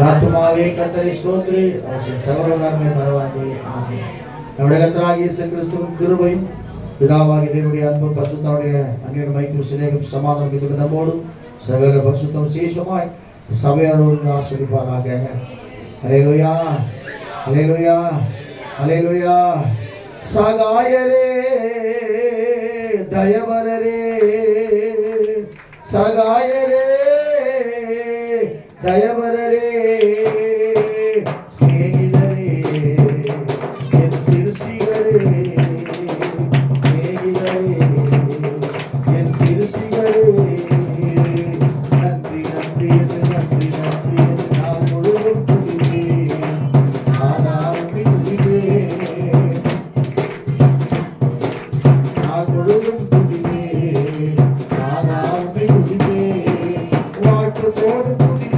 ஆத்துமாவே கத்தரை ஸ்தோத்ரி அவர் சகோதரமே பரவாதே ஆமென். நம்முடைய கத்தராகிய இயேசு கிறிஸ்துவின் கிருபையும் பிதாவாகி தேவனுடைய அன்பும் பரிசுத்தனுடைய அன்பின் மைக்கும் சிநேகம் சமாதானம் இது நம்மோடு சகல பரிசுத்தம் விசேஷமாய் சபையாரோடு ஆஸ்வதிப்பாராக அலையலுயா அலையலுயா அலையலுயா சகாயரே தயவரரே. சகாயரே தயவரரே ஸ்நேகிதரே என் சிருஷ்டிகரே ஸ்நேகிதரே என் சிருஷ்டிகரே நன்றி நன்றி என்று நன்றி நன்றி என்று நான் முழுவதும் துதிப்பேன் ஆதாரத்தை துதிப்பேன் நான் முழுவதும் துதிப்பேன் ஆதாரத்தை துதிப்பேன் வாழ்த்து போது துதிப்பேன்